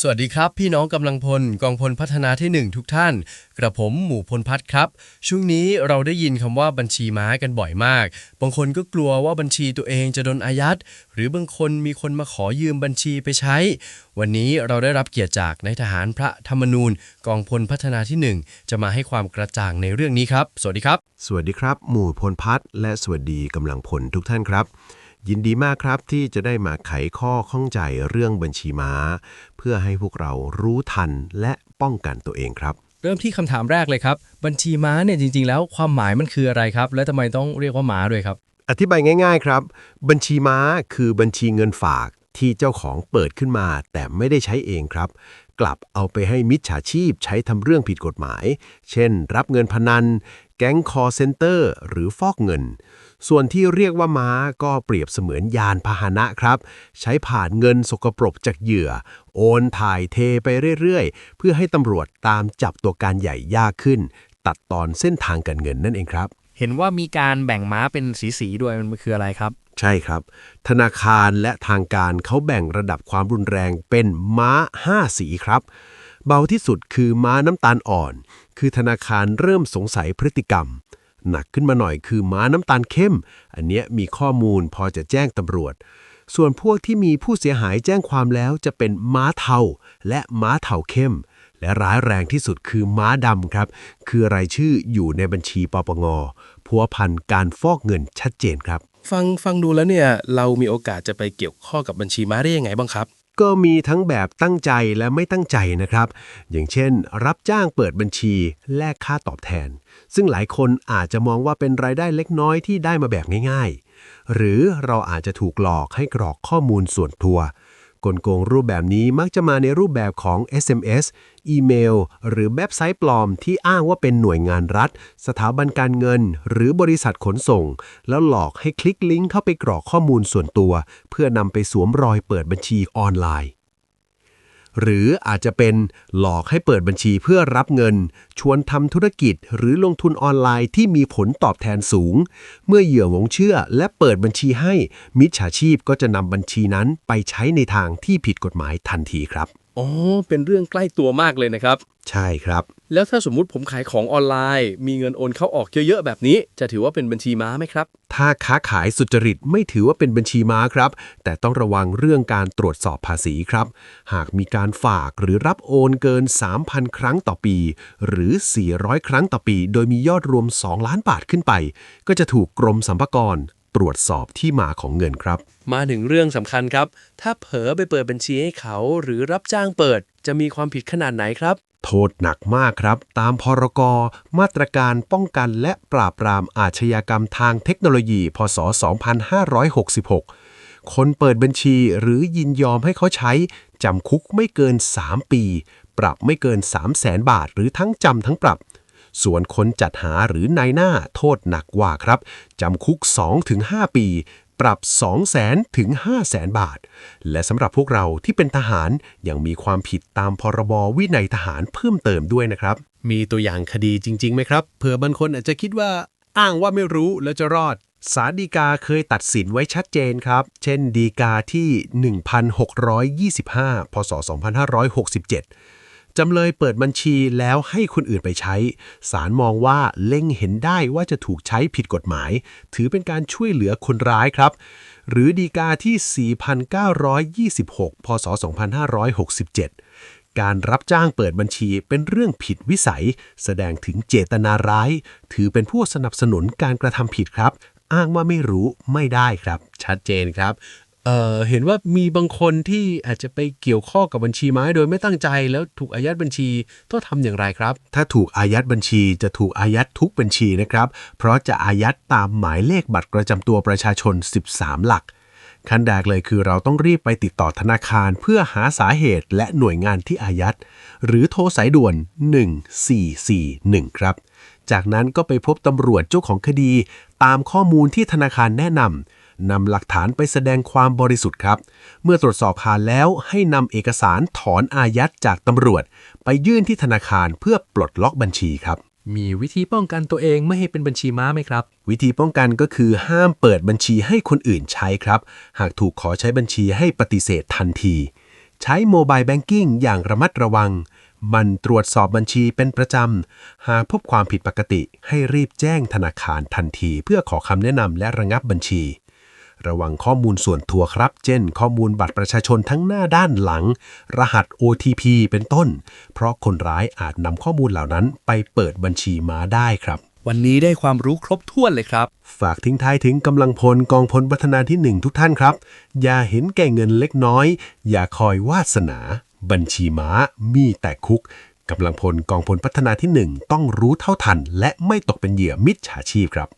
สวัสดีครับ พี่น้องกำลังพลกองพลพัฒนาที่ 1 ทุกท่าน กระผมหมู่พลพัฒครับ ช่วงนี้เราได้ยินคำว่าบัญชีม้ากันบ่อยมาก บางคนก็กลัวว่าบัญชีตัวเองจะโดนอายัด หรือบางคนมีคนมาขอยืมบัญชีไปใช้ วันนี้เราได้รับเกียรติจากนายทหารพระธรรมนูญ กองพลพัฒนาที่ 1 จะมาให้ความกระจ่างในเรื่องนี้ครับ สวัสดีครับ สวัสดีครับ หมู่พลพัฒและสวัสดีกำลังพลทุกท่านครับ ยินดีมากครับที่จะได้มาไขข้อข้องใจเรื่องบัญชีม้า เพื่อให้พวกเรารู้ทันและป้องกันตัวเองครับ เริ่มที่คำถามแรกเลยครับ บัญชีม้าเนี่ยจริง ๆ แล้วความหมายมันคืออะไรครับ และทำไมต้องเรียกว่าม้าด้วยครับ อธิบายง่าย ๆครับ บัญชีม้าคือบัญชีเงินฝากที่เจ้าของเปิดขึ้นมา แต่ไม่ได้ใช้เองครับ กลับเอาไปให้มิจฉาชีพใช้ทำเรื่องผิดกฎหมาย เช่น รับเงินพนัน แก๊งคอเซ็นเตอร์หรือฟอกเงิน ส่วนที่เรียกว่าม้าก็เปรียบเสมือนยานพาหนะครับ ใช้ผ่านเงินสกปรกจากเหยื่อ โอนถ่ายเทไปเรื่อยๆ เพื่อให้ตำรวจตามจับตัวการใหญ่ยากขึ้น ตัดตอนเส้นทางการเงินนั่นเองครับ เห็นว่ามีการแบ่งม้าเป็นสีๆด้วยมันคืออะไรครับ ใช่ครับ ธนาคารและทางการเขาแบ่งระดับความรุนแรงเป็นม้า 5 สีครับ เบาที่สุดคือม้าน้ำตาลอ่อน คือธนาคารเริ่มสงสัยพฤติกรรม หนักขึ้นมาหน่อยคือม้าน้ำตาลเข้ม อันเนี้ยมีข้อมูลพอจะแจ้งตำรวจ ส่วนพวกที่มีผู้เสียหายแจ้งความแล้วจะเป็นม้าเทาและม้าเทาเข้ม และร้ายแรงที่สุดคือม้าดำครับ คือรายชื่ออยู่ในบัญชีปปงพัวพันการฟอกเงินชัดเจนครับ ฟังฟังดูแล้วเนี่ยเรามีโอกาสจะไปเกี่ยวข้องกับบัญชีม้าได้ยังไงบ้างครับ ก็มีทั้งแบบตั้งใจและไม่ตั้งใจนะครับ อย่างเช่น รับจ้างเปิดบัญชีแลกค่าตอบแทน ซึ่งหลายคนอาจจะมองว่าเป็นรายได้เล็กน้อยที่ได้มาแบบง่ายๆ หรือเราอาจจะถูกหลอกให้กรอกข้อมูลส่วนตัว กลโกงรูปแบบนี้มักจะมาในรูปแบบของ SMS อีเมล หรือเว็บไซต์ปลอมที่อ้างว่าเป็นหน่วยงานรัฐ สถาบันการเงิน หรือบริษัทขนส่ง แล้วหลอกให้คลิกลิงก์เข้าไปกรอกข้อมูลส่วนตัว เพื่อนำไปสวมรอยเปิดบัญชีออนไลน์ หรืออาจจะเป็นหลอกให้เปิดบัญชีเพื่อรับเงิน ชวนทำธุรกิจหรือลงทุนออนไลน์ที่มีผลตอบแทนสูง เมื่อเหยื่อหลงเชื่อและเปิดบัญชีให้มิจฉาชีพก็จะนำบัญชีนั้นไปใช้ในทางที่ผิดกฎหมายทันทีครับ อ๋อ เป็นเรื่องใกล้ตัวมากเลยนะครับ ใช่ครับ แล้วถ้าสมมุติผมขายของออนไลน์ มีเงินโอนเข้าออกเยอะๆแบบนี้ จะถือว่าเป็นบัญชีม้าไหมครับ ถ้าค้าขายสุจริตไม่ถือว่าเป็นบัญชีม้าครับ แต่ต้องระวังเรื่องการตรวจสอบภาษีครับ หากมีการฝากหรือรับโอนเกิน 3,000 ครั้งต่อปี หรือ 400 ครั้งต่อปี โดยมียอดรวม 2 ล้านบาทขึ้นไป ก็จะถูกกรมสรรพากร ตรวจสอบที่มาของเงินครับ มาถึงเรื่องสำคัญครับ ถ้าเผลอไปเปิดบัญชีให้เขาหรือรับจ้างเปิด จะมีความผิดขนาดไหนครับ โทษหนักมากครับ ตามพรกมาตรการป้องกันและปราบปรามอาชญากรรมทางเทคโนโลยี พศ 2566 คนเปิดบัญชีหรือยินยอมให้เขาใช้จำคุกไม่เกิน 3 ปี ปรับไม่เกิน 3 0 0แสนบาท หรือทั้งจำทั้งปรับ ส่วนคนจัดหาหรือนายหน้าโทษหนักกว่าครับจำคุก 2-5 ปี ปรับ 2 0 0แสนถึง 5 0 0แสนบาท และสำหรับพวกเราที่เป็นทหารยังมีความผิดตามพรบวินัยทหารเพิ่มเติมด้วยนะครับ มีตัวอย่างคดีจริงๆไหมครับเผื่อบางคนอาจจะคิดว่าอ้างว่าไม่รู้แล้วจะรอดศาลฎีกาเคยตัดสินไว้ชัดเจนครับ เช่นฎีกาที่ 1625 พศ 2567 จำเลยเปิดบัญชีแล้วให้คนอื่นไปใช้ ศาลมองว่าเล็งเห็นได้ว่าจะถูกใช้ผิดกฎหมาย ถือเป็นการช่วยเหลือคนร้ายครับ หรือฎีกาที่ 4,926 พศ 2567 การรับจ้างเปิดบัญชีเป็นเรื่องผิดวิสัย แสดงถึงเจตนาร้าย ถือเป็นผู้สนับสนุนการกระทำผิดครับ อ้างว่าไม่รู้ไม่ได้ครับ ชัดเจนครับ เอ่อเห็นว่ามีบางคนที่อาจจะไปเกี่ยวข้องกับบัญชีไม้โดยไม่ตั้งใจแล้วถูกอายัดบัญชีต้องทำอย่างไรครับ ถ้าถูกอายัดบัญชีจะถูกอายัดทุกบัญชีนะครับ เพราะจะอายัดตามหมายเลขบัตรประจำตัวประชาชน 13 หลัก ขั้นแรกเลยคือเราต้องรีบไปติดต่อธนาคารเพื่อหาสาเหตุและหน่วยงานที่อายัด หรือโทรสายด่วน 1441 ครับ จากนั้นก็ไปพบตำรวจเจ้าของคดี ตามข้อมูลที่ธนาคารแนะนำ นำหลักฐานไปแสดงความบริสุทธิ์ครับ เมื่อตรวจสอบผ่านแล้วให้นำเอกสารถอนอายัดจากตำรวจ ไปยื่นที่ธนาคารเพื่อปลดล็อกบัญชีครับ มีวิธีป้องกันตัวเองไม่ให้เป็นบัญชีม้าไหมครับ วิธีป้องกันก็คือห้ามเปิดบัญชีให้คนอื่นใช้ครับ หากถูกขอใช้บัญชีให้ปฏิเสธทันที ใช้โมบายแบงกิ้งอย่างระมัดระวังมันตรวจสอบบัญชีเป็นประจำ หากพบความผิดปกติให้รีบแจ้งธนาคารทันที เพื่อขอคำแนะนำและระงับบัญชี ระวังข้อมูลส่วนตัวครับ เช่น ข้อมูลบัตรประชาชนทั้งหน้าด้านหลัง รหัส OTP เป็นต้น เพราะคนร้ายอาจนำข้อมูลเหล่านั้นไปเปิดบัญชีม้าได้ครับ วันนี้ได้ความรู้ครบถ้วนเลยครับ ฝากทิ้งท้ายถึงกำลังพลกองพลพัฒนาที่หนึ่งทุกท่านครับ อย่าเห็นแก่เงินเล็กน้อย อย่าคอยวาสนา บัญชีม้ามีแต่คุกกำลังพลกองพลพัฒนาที่หนึ่งต้องรู้เท่าทัน และไม่ตกเป็นเหยื่อมิจฉาชีพครับ